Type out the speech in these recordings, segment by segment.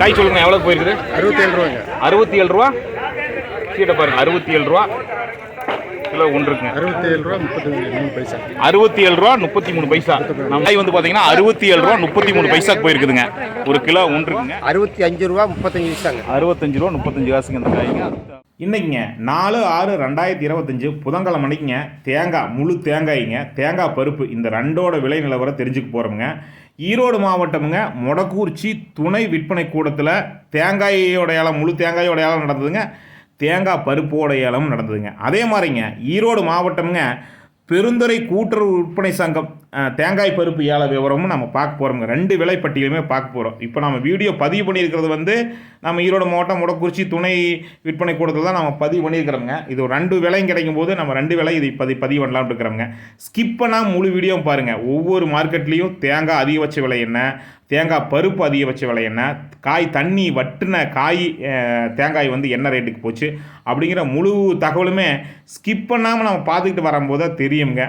காய் சொல்லுங்க எவ்வளோ போயிருக்குது? அறுபத்தி ஏழு ரூபாங்க. அறுபத்தி ஏழு ரூபா? சீட்டை பாருங்க அறுபத்தி ஏழு ரூபா. கிலோ ஒன்று இருக்குங்க அறுபத்தி ஏழு ரூபா முப்பத்தி மூணு பைசா. அறுபத்தி ஏழு ரூபா முப்பத்தி மூணு பைசா. நம்ம காய் வந்து பார்த்தீங்கன்னா அறுபத்தி ஏழு ரூபா முப்பத்தி மூணு பைசாக்கு போயிருக்குதுங்க. ஒரு கிலோ ஒன்று இருக்குங்க அறுபத்தி அஞ்சு ரூபா முப்பத்தஞ்சு பைசாங்க. அறுபத்தஞ்சு ரூபா முப்பத்தஞ்சு காசுங்க இந்த காய்ங்க. இன்னைக்குங்க நாலு ஆறு ரெண்டாயிரத்தி இருபத்தஞ்சு புதன்கிழமை மணிக்குங்க தேங்காய் முழு தேங்காய்ங்க தேங்காய் பருப்பு இந்த ரெண்டோட விலை நிலவரம் தெரிஞ்சுக்க போகிறோமுங்க ஈரோடு மாவட்டமுங்க மொடக்கூர்ச்சி துணை விற்பனை கூடத்தில் தேங்காயோட ஏலம் முழு தேங்காயோட ஏலம் நடந்ததுங்க தேங்காய் பருப்போட ஏலம் நடந்ததுங்க. அதே மாதிரிங்க ஈரோடு மாவட்டமுங்க பெருந்துறை கூட்டுறவு விற்பனை சங்கம் தேங்காய் பருப்பு ஏல விவரமும் நம்ம பார்க்க போகிறோங்க ரெண்டு விலைப்பட்டியலுமே பார்க்க போகிறோம் இப்போ நம்ம வீடியோ பதிவு பண்ணியிருக்கிறது வந்து நம்ம ஈரோடு மாவட்டம் முடக்குறிச்சி துணை விற்பனை கூடத்தில் தான் நம்ம பதிவு பண்ணியிருக்கிறோங்க இது ஒரு ரெண்டு விலையும் கிடைக்கும் போது நம்ம ரெண்டு விலை இதை பதி பதிவு பண்ணலாம்னு இருக்கிறோங்க ஸ்கிப் பண்ணால் முழு வீடியோ பாருங்கள் ஒவ்வொரு மார்க்கெட்லேயும் தேங்காய் அதிகபட்ச விலை என்ன? தேங்காய் பருப்பு அதிகபட்ச விலை என்ன? காய் தண்ணி வட்டுன காய் தேங்காய் வந்து என்ன ரேட்டுக்கு போச்சு? அப்படிங்கிற முழு தகவலுமே ஸ்கிப் பண்ணாமல் நம்ம பார்த்துக்கிட்டு வரும்போது தான் தெரியுங்க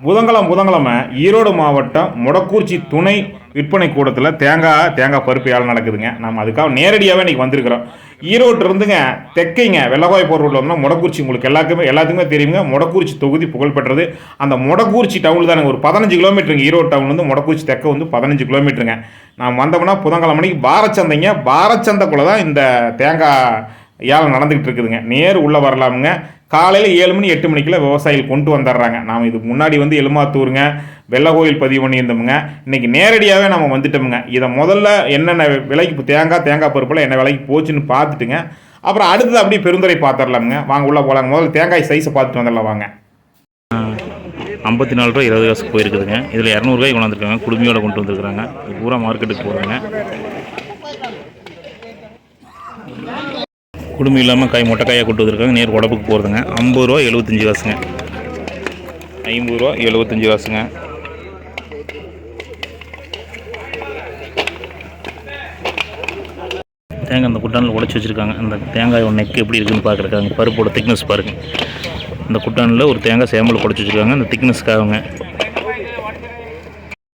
புதன்கிழமை புதன்கிழமை ஈரோடு மாவட்டம் முடக்கூர்ச்சி துணை விற்பனை கூடத்தில் தேங்காய் தேங்காய் பருப்பு ஏழை நடக்குதுங்க. நம்ம அதுக்காக நேரடியாகவே இன்றைக்கி வந்திருக்கிறோம். ஈரோட்டில் இருந்துங்க தெற்கைங்க வெள்ளகோய் போகிற ரோட்டில் வந்தோம்னா உங்களுக்கு எல்லாருக்குமே எல்லாத்துக்குமே தெரியுங்க. முடக்குறிச்சி தொகுதி புகழ்பெற்றது அந்த முடக்கூர்ச்சி டவுனில் தானுங்க ஒரு பதினஞ்சு கிலோமீட்டருங்க ஈரோடு டவுன்லேருந்து முடக்குறிச்சி தெற்க வந்து பதினஞ்சு கிலோமீட்டருங்க. நான் வந்தோம்னா புதன்கிழமை மணிக்கு பாரச்சந்தைங்க பாரச்சந்தைக்குள்ளே தான் இந்த தேங்காய் ஏழை நடந்துக்கிட்டு இருக்குதுங்க. நேர் உள்ளே வரலாமுங்க. காலையில் ஏழு மணி எட்டு மணிக்கெல்லாம் விவசாயிகள் கொண்டு வந்துடுறாங்க நாம் இதுக்கு முன்னாடி வந்து எலுமாத்தூருங்க வெள்ளை கோயில் பதிவு பண்ணியிருந்தோமுங்க. இன்றைக்கி நேரடியாகவே நம்ம வந்துட்டோமுங்க. இதை முதல்ல என்னென்ன விலைக்கு தேங்காய் தேங்காய் பருப்பில் என்ன விலைக்கு போச்சுன்னு பார்த்துட்டுங்க. அப்புறம் அடுத்தது அப்படியே பெருந்துறை பார்த்துடலாமுங்க. வாங்க உள்ளே போகலாங்க முதல்ல தேங்காய் சைஸை பார்த்துட்டு வந்துடலாம் வாங்க. ஐம்பத்தி நாலு ரூபா இருபது காசுக்கு போயிருக்குதுங்க. இதில் இரநூறுவாய்க்கு கொண்டாந்துருக்காங்க குடுமையோட கொண்டு வந்துருக்குறாங்க. பூரா மார்க்கெட்டுக்கு போகிறாங்க குடும்பம் இல்லாமல் காய் மொட்டைக்காயாக கொண்டு வந்திருக்காங்க. நேர் உடம்புக்கு போகிறதுங்க ஐம்பது ரூபா எழுபத்தஞ்சி காசுங்க ஐம்பது ரூபா எழுபத்தஞ்சி காசுங்க தேங்காய் அந்த குட்டானில் உடச்சி வச்சுருக்காங்க. அந்த தேங்காய் நெக் எப்படி இருக்குன்னு பார்க்குறக்காங்க பருப்போட திக்னஸ் பாருங்கள் அந்த குட்டானில் ஒரு தேங்காய் சேம்பல் உடச்சி வச்சுருக்காங்க. அந்த திக்னஸ்க்காகங்க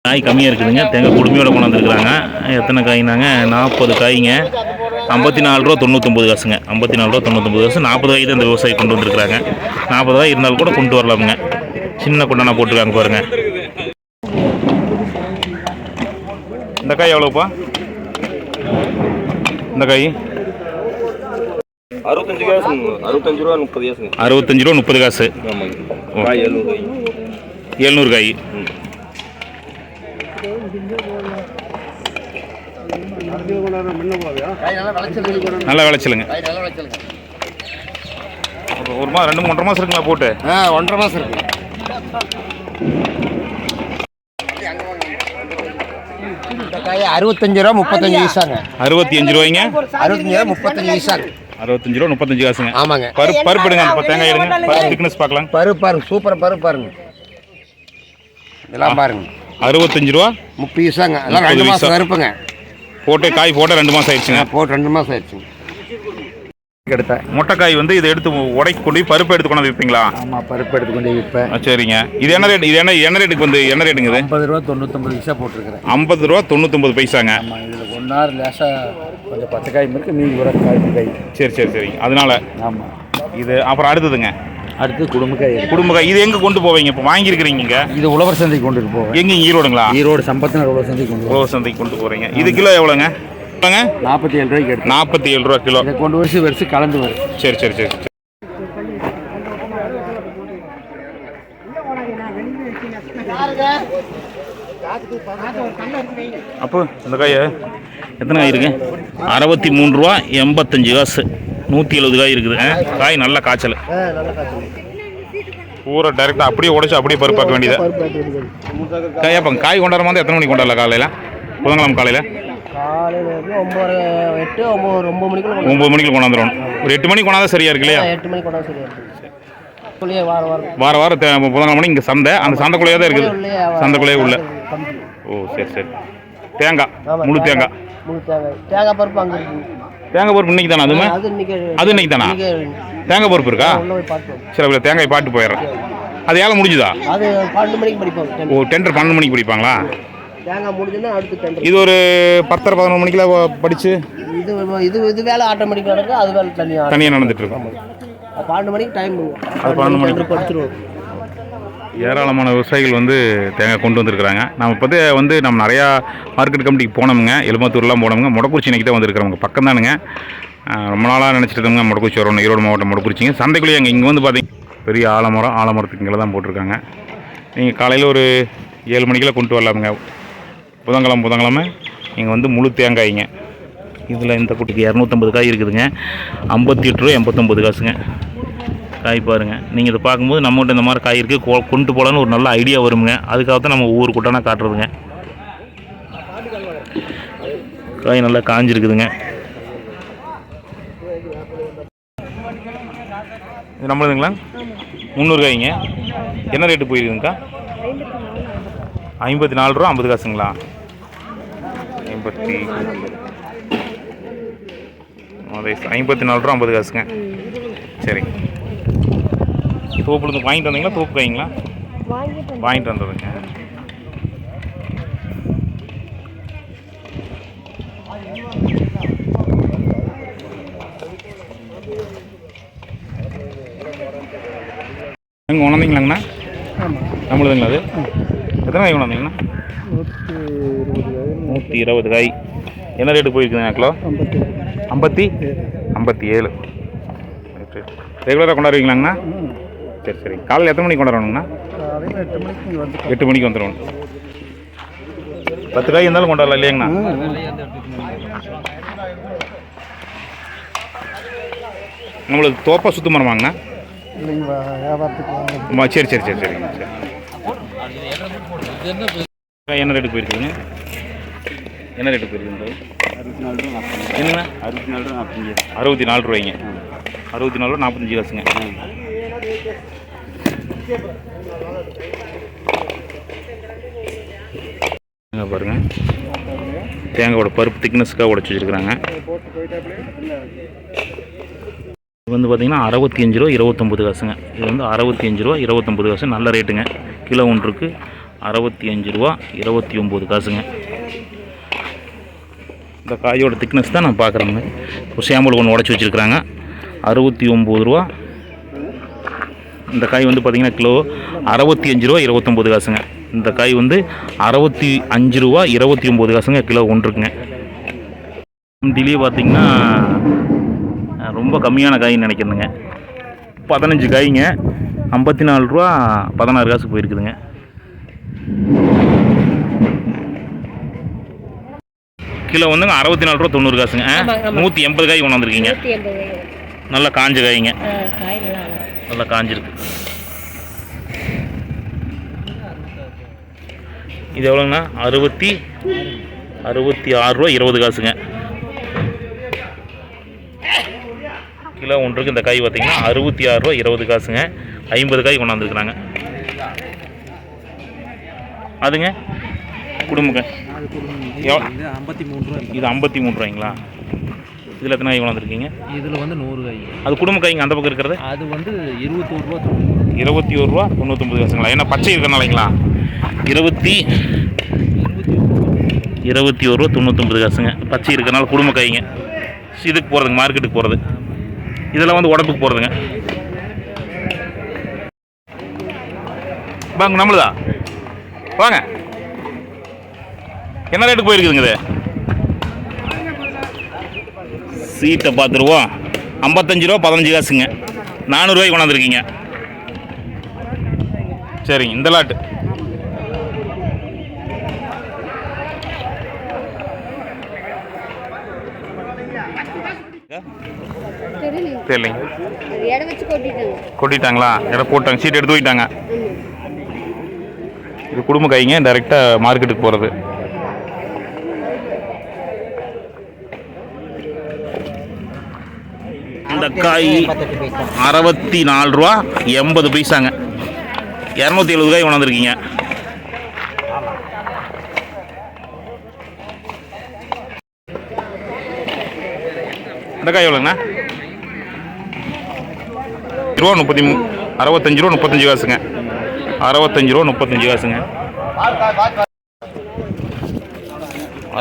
காய் கம்மியாக இருக்குதுங்க. தேங்காய் குடுமையோட கொண்டாந்துருக்குறாங்க எத்தனை காய்னாங்க? நாற்பது காய்ங்க. ஐம்பத்தி நாலு ரூபா தொண்ணூத்தொம்பது காசுங்க. ஐம்பத்தி நாலு ரூபா தொண்ணூத்தொம்பது காசு. நாற்பது தான் இந்த விவசாயி கொண்டு வந்திருக்கிறாங்க. நாற்பது காய் இருந்தாலும் கூட கொண்டு வரலாமுங்க. சின்ன குண்டானா போட்டிருக்காங்க பாருங்க. இந்த காய் எவ்வளோப்பா இந்த காய்? அறுபத்தஞ்சு காசுங்க. அறுபத்தஞ்சு ரூபா முப்பது காசுங்க. அறுபத்தஞ்சு ரூபா முப்பது காசு. ஆமாங்க. காய் எழுநூறு எழுநூறு காய். நல்ல விளைச்சலுங்க. ஒரு- ஒரு மாதம் ரெண்டு மூணு ஒன்றரை மாதம் இருக்குங்களா போட்டு? ஆ ஒன்றரை மாதம் இருக்கு. அறுபத்தஞ்சு ரூபா முப்பத்தஞ்சு பைசாங்க அறுபத்தி அஞ்சு ரூபாய்ங்க? அறுபத்தஞ்சு ரூபா முப்பத்தஞ்சு பைசாங்க அறுபத்தஞ்சு ரூபா முப்பத்தஞ்சு காசுங்க. ஆமாங்க. பருப்பு பருப்பு எடுங்க அந்த தேங்காய் எடுங்க. திக்னஸ் பார்க்கலாம். பருப்பு பாருங்க சூப்பராக பருப்பு பாருங்க. இதெல்லாம் பாருங்க. அறுபத்தஞ்சு ரூபா? முப்பது பைசாங்க எல்லாம் ரெண்டு மாதம். பருப்புங்க போட்டு காய் போட்டு ரெண்டு மாதம் ஆயிடுச்சுங்க. போட்டு ரெண்டு மாதம் ஆயிடுச்சுங்க. எடுத்தேன். முட்டைக்காய் வந்து இதை எடுத்து உடைக்கு கொண்டு போய் பருப்பு எடுத்து கொண்டாந்து விற்பீங்களா? ஆமாம் பருப்பு எடுத்து கொண்டு விற்பேன். சரிங்க. இது என்ன ரேட் இது என்ன என்ன ரேட்டுக்கு வந்து என்ன ரேட்டுங்க இது? ஐம்பது ரூபா தொண்ணூத்தொம்பது பைசா போட்டிருக்கிறேன். ஐம்பது ரூபா தொண்ணூத்தொம்பது பைசாங்க. இதில் ஒன்றாறு லேசாக கொஞ்சம் பத்து காய் இருக்கு மீதி கூட காய் காய் சரி சரி சரிங்க. அதனால ஆமாம் இது அப்புறம் அடுத்ததுங்க. அடுத்து குடும்பக்காய் இருக்கு குடும்ப காய் இது எங்கே கொண்டு போவீங்க? இப்போ வாங்கியிருக்கிறீங்க இது உழவர் சந்தைக்கு கொண்டுட்டு போவேன் எங்க ஈரோடுங்களா? ஈரோடு சம்பத்தினர் உழவர் சந்தைக்கு கொண்டு உழவர் சந்தைக்கு கொண்டு போகிறீங்க இது கிலோ எவ்வளோங்க? நாற்பத்தி ஏழு ரூபாய்க்கு எடுத்தேன் நாற்பத்தி ஏழு ரூபா கிலோ. இதை கொண்டு வருஷம் வருஷம் கலந்து வரும். சரி சரி சரி சரி. அப்போ இந்த காய் எத்தனை காய் இருக்கு? அறுபத்தி மூணு ரூபா எண்பத்தஞ்சு காசு. நூற்றி எழுபது காய் இருக்குது. காய் நல்ல காய்ச்சல். பூரா டைரெக்டாக அப்படியே உடைச்சு அப்படியே பருப்பாக்க வேண்டியது? காய் அப்போ காய் கொண்டாடுற மாதிரி எத்தனை மணிக்கு கொண்டாடல காலையில்? புதன்கிழமை காலையில்? ஒம்பது மணிக்கு கொண்டாந்துடும் ஒரு எட்டு மணிக்கு கொண்டாந்தா சரியா இருக்கு இல்லையா? எட்டு மணிக்கு கொண்டாந்து சரியா இருக்கு. வார வாரம். புதன்கிழமை மணி இங்கே சந்தை. அந்த சந்தைக்குள்ளேயே தான் இருக்குது. சந்தைக்குள்ளேயே உள்ள. ஓ சரி சரி. தேங்காய். முழு தேங்காய். முழு தேங்காய் தேங்காய் பருப்பு அங்கே இருக்கு. தேங்காய் பருப்பு இன்னைக்கு தானே அதுவுமே அது இன்னைக்கு அது இன்னைக்கு தானா? தேங்காய் பருப்பு இருக்கா? உள்ள போய் சரி தேங்காய் பாட்டு போயிடுறேன். அது ஏழை முடிஞ்சுதா? அது பன்னெண்டு மணிக்கு படிப்போம் ஓ டெண்டர் பன்னெண்டு மணிக்கு பிடிப்பாங்களா தேங்காய் முடிஞ்சுன்னா அடுத்து டெண்டர் இது ஒரு பத்தரை பதினொரு மணிக்கெல்லாம் படித்து இது இது இது வேலை ஆட்டோமேட்டிக் நடக்கும் அது வேலை தனியாக தனியாக நடந்துட்டு இருக்கும். பன்னெண்டு மணிக்கு டைம் அது பன்னெண்டு மணிக்கு. படிச்சிருவோம். ஏராளமான விவசாயிகள் வந்து தேங்காய் கொண்டு வந்திருக்கிறாங்க. நம்ம இப்போ வந்து நம்ம நிறையா மார்க்கெட் கமிட்டிக்கு போனோமுங்க. எலுமத்தூர்லாம் போனோமுங்க. முடக்குறிச்சி இன்னைக்கு தான் வந்திருக்கிறவங்க பக்கம் தானுங்க ரொம்ப நாளாக நினச்சிட்டு இருந்தவங்க முடக்குறிச்சி வரணும் ஈரோடு மாவட்டம் முடக்குறிச்சிங்க. சந்தைக்குள்ளேயே அங்கே இங்கே வந்து பார்த்தீங்க பெரிய ஆலமரம் ஆலமரத்துக்கு இங்கே தான் போட்டிருக்காங்க. நீங்கள் காலையில் ஒரு ஏழு மணிக்கெல்லாம் கொண்டு வரலாமுங்க. புதன்கிழமை புதன்கிழமை இங்கே வந்து முழு தேங்காய்ங்க. இதில் இந்த குட்டிக்கு இரநூத்தம்பது காய் இருக்குதுங்க. ஐம்பத்தி எட்டு ரூபா எண்பத்தொம்பது காசுங்க. காய் பாருங்கள் நீங்கள் இதை பார்க்கும்போது நம்மகிட்ட இந்த மாதிரி காய் இருக்குது கொ- கொண்டு போகலான்னு ஒரு நல்ல ஐடியா வருங்க. அதுக்காக தான் நம்ம ஒவ்வொரு குட்டானா காட்டுறதுங்க. காய் நல்லா காஞ்சிருக்குதுங்க. இது நம்மளுதுங்களா? முந்நூறு காய்ங்க. என்ன ரேட்டு போயிருக்குங்கக்கா ஐம்பத்தி நாலு ரூபா ஐம்பது காசுங்களா? ஐம்பத்தி ஐம்பத்தி நாலு ரூபா ஐம்பது காசுங்க. சரிங்க. தோப்புலேருந்து வாங்கிட்டு வந்தீங்களா? தோப்பு காய்ங்களா வாங்கிட்டு வந்ததுங்க. எங்கே உணர்ந்தீங்களாங்கண்ணா? நம்மளுதுங்களா அது? எத்தனை காய் உணர்ந்தீங்கண்ணா? நூற்றி இருபது காய். என்ன ரேட்டு போயிருக்குதுங்க கிலோ ஐம்பத்தி? ஐம்பத்தி ஏழு ரெகுலராக கொண்டாடுவீங்களாங்கண்ணா? சரி சரி. காலையில் எத்தனை மணிக்கு கொண்டாடணுங்கண்ணா எட்டு மணிக்கு வந்து எட்டு மணிக்கு வந்துடுவோம் பத்து காய் இருந்தாலும் கொண்டாடலாம் இல்லையாங்கண்ணா? நம்மளுக்கு தோப்பா சுத்தம் ஆமா, சரி சரி சரி சரிங்க சரி. என்ன ரேட்டு போயிருக்குங்க என்ன ரேட்டு போயிருக்குங்க என்னண்ணா அறுபத்தி நாலு ரூபா நாற்பத்தஞ்சு. அறுபத்தி நாலு ரூபாய்ங்க. அறுபத்தி நாலு ரூபா நாற்பத்தஞ்சு காசுங்க. தேங்காய் பாருங்க. தேங்காயோட பருப்பு திக்னஸ்க்காக உடச்சி வச்சுருக்குறாங்க. இது வந்து பார்த்திங்கன்னா அறுபத்தி அஞ்சு ரூபா இருபத்தொம்பது காசுங்க. இது வந்து அறுபத்தி அஞ்சு ரூபா இருபத்தொம்பது காசு. நல்ல ரேட்டுங்க கிலோ ஒன்றுக்கு அறுபத்தி அஞ்சு ரூபா இருபத்தி ஒம்பது காசுங்க. இந்த காயோட திக்னஸ் தான் நான் பார்க்குறேங்க ஒரு சாம்பிள் ஒன்று உடச்சி வச்சுருக்குறாங்க. அறுபத்தி ஒம்பது ரூபா இந்த காய் வந்து பார்த்திங்கன்னா கிலோ அறுபத்தி அஞ்சு ரூபா இருபத்தொம்பது காசுங்க. இந்த காய் வந்து அறுபத்தி அஞ்சு ரூபா இருபத்தி ஒம்பது காசுங்க கிலோ ஒன்றுக்குங்க. டிலே பார்த்திங்கன்னா அஹ், ரொம்ப கம்மியான காயின்னு நினைக்கிறேங்க பதினஞ்சு காய்ங்க ஐம்பத்தி நாலு ரூபா பதினாறு காசு போயிருக்குதுங்க. கிலோ வந்துங்க அறுபத்தி நாலு ரூபா தொண்ணூறு காசுங்க. நூற்றி எண்பது காய் கொண்டு வந்திருக்கீங்க. நூற்றி எண்பது. நல்லா காஞ்ச காய்ங்க. காய் நல்லா காஞ்சிருக்கு. இது எவ்வளோங்கண்ணா? அறுபத்தி அறுபத்தி ஆறு ரூபா இருபது காசுங்க. கிலோ ஒன்றுக்கு இந்த காய் பார்த்தீங்கன்னா அறுபத்தி ஆறு ரூபா இருபது காசுங்க. ஐம்பது காய் கொண்டாந்துருக்குறாங்க. அதுங்க? குடும்பங்க. இது ஐம்பத்தி மூணு ரூபாய்ங்களா? இதில் எத்தனை காய் கொண்டாந்துருக்கீங்க இதில் வந்து நூறு காய். அது குடும்ப காய்ங்க அந்த பக்கம் இருக்கிறது? அது வந்து இருபத்தோரு ரூபா இருபத்தி ஒரு ரூபா தொண்ணூத்தொம்பது காசுங்களா ஏன்னா பச்சை இருக்கனாலைங்களா இருபத்தி இருபத்தி ஒரு ரூபா தொண்ணூத்தொம்பது காசுங்க. பச்சை இருக்கனால குடும்ப காய்ங்க. இதுக்கு போகிறதுங்க மார்க்கெட்டுக்கு போகிறது இதெல்லாம் வந்து உடம்புக்கு போகிறதுங்க வாங்க நம்மளுதா? வாங்க. என்ன ரேட்டுக்கு போயிருக்குதுங்க இது? சீட்டை பார்த்துருவோம். ஐம்பத்தஞ்சு ரூபா பதினஞ்சு காசுங்க. நானூறுரூவாய்க்கு கொண்டாந்துருக்கீங்க. சரிங்க இந்த லாட்டு தெரியலைங்க. கொட்டிட்டாங்களா? இடம் போட்டாங்க சீட் எடுத்து போயிட்டாங்க இது குடும்ப கைங்க டைரெக்டாக மார்க்கெட்டுக்கு போகிறது இந்த காய் அறுபத்தி நாலு ரூபா எண்பது பைசாங்க. இரநூத்தி எழுபது காய் கொண்டாந்துருக்கீங்க. இந்த காய் எவ்வளோங்கண்ணா ரூபா முப்பத்தி மூ அறுபத்தஞ்சு ரூபா முப்பத்தஞ்சு காசுங்க. அறுபத்தஞ்சு ரூபா முப்பத்தஞ்சு காசுங்க.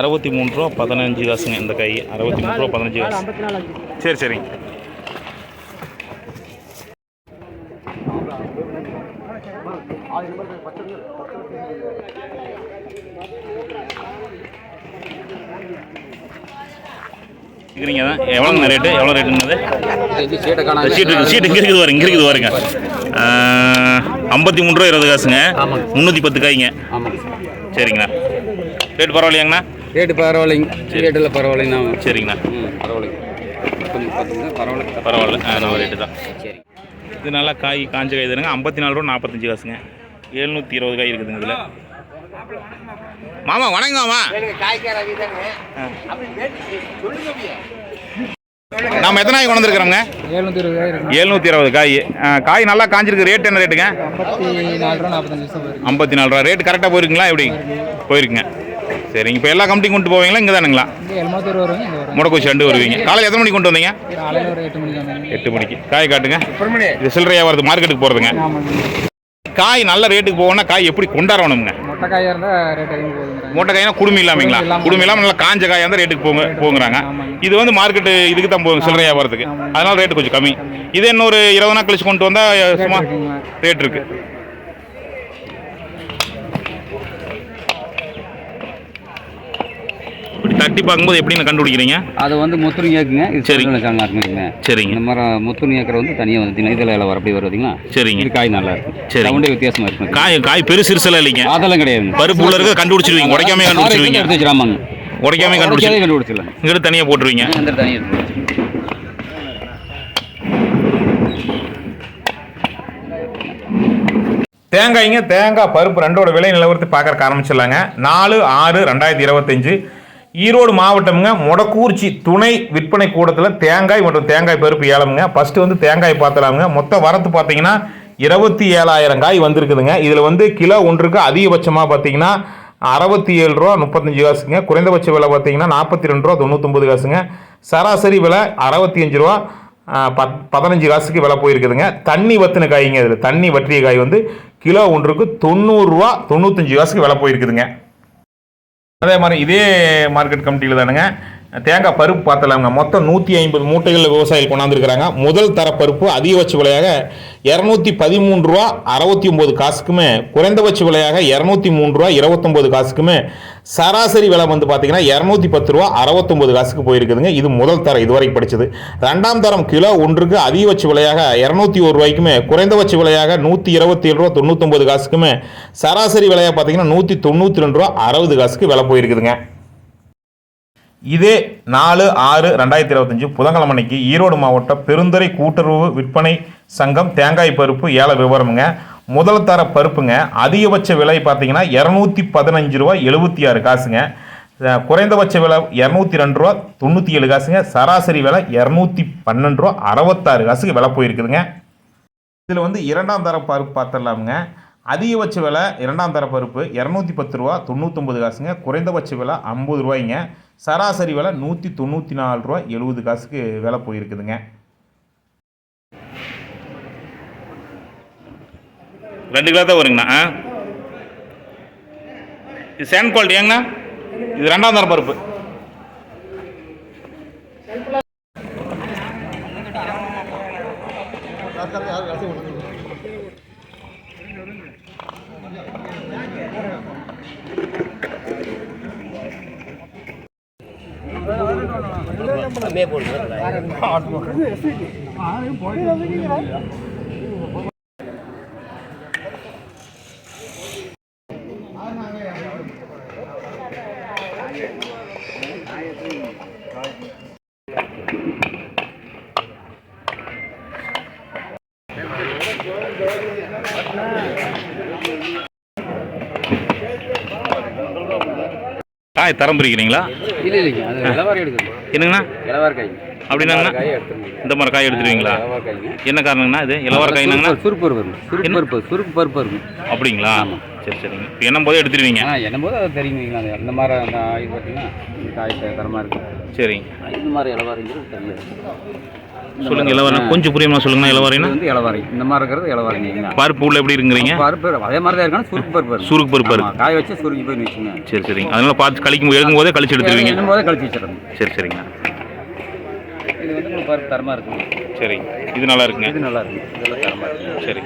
அறுபத்தி மூணு ரூபா பதினஞ்சு காசுங்க இந்த காய். அறுபத்தி மூணு ரூபா பதினஞ்சு காசு. சரி சரிங்க இருக்கிறீங்க தான் எவ்வளோங்க ரேட்டு எவ்வளோ ரேட்டுங்கிறது சீட்டை சீட்டு இங்கே இருக்குது பாருங்க இங்கே இருக்குது பாருங்க. ஐம்பத்தி மூணு ரூபா இருபது காசுங்க. முந்நூற்றி பத்து காய்ங்க. சரிங்கண்ணா. ரேட் பரவாயில்லையாங்கண்ணா? ரேட்டு பரவாயில்லைங்க. ரேட்டில் பரவாயில்லைங்கண்ணா. சரிங்கண்ணா. ம் பரவாயில்லைங்க. பரவாயில்ல. பரவாயில்ல. ரேட்டு தான். சரி. இது நல்லா காய் காஞ்ச காய் தானுங்க. ஐம்பத்தி நாலு ரூபா நாற்பத்தஞ்சு காசுங்க. எழுநூற்றி இருபது காய் இருக்குதுங்க இதில். மாமா வணங்க மாமா. நம்ம எத்தனை காய் கொண்டு வந்துருக்குறோங்க ஏழ்நூற்றி இருபதாயிரம் எழுநூற்றி இருபது காய். காய் நல்லா காஞ்சிருக்கு. ரேட் என்ன ரேட்டுங்க? ஐம்பத்தி நாலு ரூபா ரேட் கரெக்டாக போயிருக்குங்களா? எப்படி? போயிருக்குங்க. சரிங்க. இப்போ எல்லா கமிட்டியும் கொண்டு போவீங்களா? இங்கே தானுங்களா? எழுநூத்தி முடக்கூச்சி ரெண்டு வருவீங்க. காலையில் எத்தனை மணிக்கு கொண்டு வந்தீங்க? எட்டு மணிக்கு காய் காட்டுங்க. இது சில்லறையாக வருது மார்க்கெட்டுக்கு போகிறதுங்க காய் நல்ல ரேட்டுக்கு போகணும்னா காய் எப்படி கொண்டாடணுங்க மொட்டை காயாக இருந்தால் ரேட் அதிகம் போகுதுங்கிறாங்க. மூட்டை காய்னா குடுமி இல்லாமங்களா குடுமி இல்லாம. குடுமி இல்லாமல் நல்லா காஞ்ச காயாக இருந்தால் ரேட்டுக்கு போங்க போங்கிறாங்க. இது வந்து மார்க்கெட்டு இதுக்கு தான் போகும் சில்லறை வியாபாரத்துக்கு. அதனால ரேட்டு கொஞ்சம் கம்மி. இதே இன்னொரு இருபது நாள் கழிச்சு கொண்டு வந்தால் சும்மா? ரேட் இருக்கு. தட்டி பார்க்கும்போது எப்படின்னு கண்டுபிடிக்கிறீங்க? அது வந்து முத்துணி ஏக்குங்க இது சரி. சரிங்க இருக்குங்க சரிங்க. இந்த மாதிரி முத்துணி ஏக்கரை வந்து தனியாக வந்து இதில் எல்லாம் வர அப்படி வருதுங்களா சரிங்க. இது காய் நல்லா இருக்கும் சரி. சவுண்டே வித்தியாசமாக இருக்குங்க காய் காய் பெருசு சிறுசெல்லாம் இல்லைங்க. அதெல்லாம் கிடையாதுங்க. பருப்பு உள்ள இருக்க கண்டுபிடிச்சிருவீங்க உடைக்காம கண்டுபிடிச்சிருவீங்க. எடுத்து வச்சிடாமாங்க. உடைக்காம கண்டுபிடிச்சி கண்டுபிடிச்சிடலாம் இங்கிட்ட தனியாக போட்டுருவீங்க. அந்த தனியாக தேங்காய்ங்க தேங்காய் பருப்பு ரெண்டோட விலை நிலவரத்தை பார்க்கறக்கு ஆரம்பிச்சிடலாங்க. நாலு ஆறு ரெண்டாயிரத்தி இருபத்தஞ்சு. ஈரோடு மாவட்டம்ங்க முடக்கூர்ச்சி துணை விற்பனை கூடத்தில் தேங்காய் மற்றும் தேங்காய் பருப்பு ஏலமுங்க. ஃபஸ்ட்டு வந்து தேங்காய் பார்த்தலாமுங்க மொத்த வரத்து பார்த்தீங்கன்னா இருபத்தி ஏழாயிரம் காய் வந்திருக்குதுங்க. இதில் வந்து கிலோ ஒன்றுக்கு அதிகபட்சமாக பார்த்தீங்கன்னா அறுபத்தி ஏழு ரூபா முப்பத்தஞ்சு காசுங்க. குறைந்தபட்ச விலை பார்த்தீங்கன்னா நாற்பத்தி ரெண்டு ரூபா தொண்ணூற்றொம்பது காசுங்க. சராசரி விலை அறுபத்தி அஞ்சு ரூபா பத் பதினஞ்சு காசுக்கு விலை போயிருக்குதுங்க. தண்ணி வத்தின காய்ங்க இதில். தண்ணி வற்றிய காய் வந்து கிலோ ஒன்றுக்கு தொண்ணூறுரூவா தொண்ணூத்தஞ்சு காசுக்கு விலை போயிருக்குதுங்க. அதே மாதிரி இதே மார்க்கெட் கமிட்டியில் தானுங்க. தேங்காய் பருப்பு பார்த்தலாங்க மொத்தம் நூற்றி ஐம்பது மூட்டைகளில் விவசாயிகள் கொண்டாந்துருக்கிறாங்க. முதல் தர பருப்பு அதிகபட்ச விலையாக இரநூத்தி பதிமூணு ரூபா அறுபத்தி ஒம்பது காசுக்குமே. குறைந்தபட்ச விலையாக இரநூத்தி மூணு ரூபா இருபத்தொம்போது காசுக்குமே. சராசரி விலை வந்து பார்த்தீங்கன்னா இரநூத்தி பத்து ரூபா அறுபத்தொம்பது காசுக்கு போயிருக்குதுங்க. இது முதல் தரம் இதுவரை படிச்சது. ரெண்டாம் தரம் கிலோ ஒன்றுக்கு அதிகபட்ச விலையாக இரநூத்தி ஒரு ரூபாய்க்குமே. குறைந்தபட்ச விலையாக நூற்றி இருபத்தி ஏழு ரூபா தொண்ணூத்தொம்பது காசுக்குமே. சராசரி விலையாக பார்த்தீங்கன்னா நூற்றி தொண்ணூற்றி ரெண்டு ரூபா அறுபது காசுக்கு விலை போயிருக்குதுங்க. இதே நாலு ஆறு ரெண்டாயிரத்தி இருபத்தஞ்சு புதன்கிழமை அன்னைக்கு ஈரோடு மாவட்ட பெருந்துறை கூட்டுறவு விற்பனை சங்கம் தேங்காய் பருப்பு ஏழை விவரமுங்க. முதல் தர பருப்புங்க. அதிகபட்ச விலை பார்த்தீங்கன்னா இரநூத்தி பதினஞ்சு ரூபா எழுபத்தி ஆறு காசுங்க. குறைந்தபட்ச விலை இரநூத்தி ரெண்டு ரூபா தொண்ணூற்றி ஏழு காசுங்க. சராசரி விலை இரநூத்தி பன்னெண்டு ரூபா அறுபத்தாறு காசுக்கு விலை போயிருக்குதுங்க. இதில் வந்து இரண்டாம் தர பருப்பு பார்த்துடலாமுங்க. அதிகபட்ச விலை இரண்டாம் தர பருப்பு இரநூத்தி பத்து ரூபா தொண்ணூற்றொம்பது காசுங்க. குறைந்தபட்ச விலை ஐம்பது ரூபாய்ங்க. சராசரி விலை நூற்றி தொண்ணூற்றி நாலு ரூபா எழுபது காசுக்கு விலை போயிருக்குதுங்க. ரெண்டு கிலோ தான் வருங்கண்ணா இது சேன் குவாலிட்டி ஏங்கண்ணா இது ரெண்டாம் தர பருப்பு. मैं बोल रहा हूँ காய் தரம் பிரிக்கிறீங்களா இல்லை இல்லைங்க அது இளவாரி எடுக்கணும் என்னங்கண்ணா? அப்படின்னாங்கண்ணா காயை. எடுத்துருங்க இந்த மாதிரி காய் எடுத்துருவீங்களா? என்ன காரணங்கண்ணா இது? இலவர காய்னாங்கண்ணா? பருப்பு இருக்கும். சுருக்கு பருப்பு சுருக்கு பருப்பு இருக்கும். அப்படிங்களா? சரி சரிங்க. இப்போ என்ன போதே எடுத்துருவீங்க? ஆ அது தெரியும் வைங்களா அது இந்த மாதிரி அந்த இது பார்த்தீங்கன்னா காய் தரமாக இருக்கும். சரிங்க. இந்த மாதிரி இளவாரிங்கிறது தெரியாது சொல்லுங்க இலவரம் கொஞ்சம் புரியுமா சொல்லுங்க இலவரைனா இது வந்து இளவாரி. இந்த மாதிரி இருக்கிறது இளவாரிங்க பருப்பு உள்ள எப்படி இருக்குங்கிறீங்க? பருப்பு அதே மாதிரி தான் இருக்கணும் சுருக்கு பருப்பு. சுருக்கு பருப்பு காய வச்சு சுருக்கி போய் வச்சுங்க சரி சரிங்க. அதனால பார்த்து கழிக்கும் எடுக்கும் போதே கழிச்சு எடுத்துருவீங்க. என்னும் போதே கழிச்சு வச்சிடணும். சரி சரிங்க. இது வந்து பருப்பு தரமாக இருக்கும் சரிங்க இது நல்லா இருக்குங்க. இது நல்லா இருக்கும் இதெல்லாம் தரமாக இருக்கும் சரி.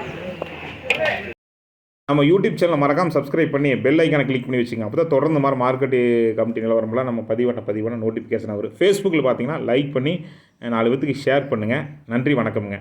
நம்ம யூடியூப் சேனலை மறக்காமல் சப்ஸ்கிரைப் பண்ணி பெல் ஐக்கானை கிளிக் பண்ணி வச்சுங்க. அப்போ தான் தொடர்ந்து மாதிரி மார்க்கெட் கமிட்டி நிலவரம்லாம் நம்ம பதிவான பதிவான நோட்டிஃபிகேஷன் வரும். ஃபேஸ்புக்கில் பார்த்தீங்கன்னா லைக் பண்ணி நாலு பேத்துக்கு ஷேர் பண்ணுங்கள் நன்றி வணக்கம்ங்க.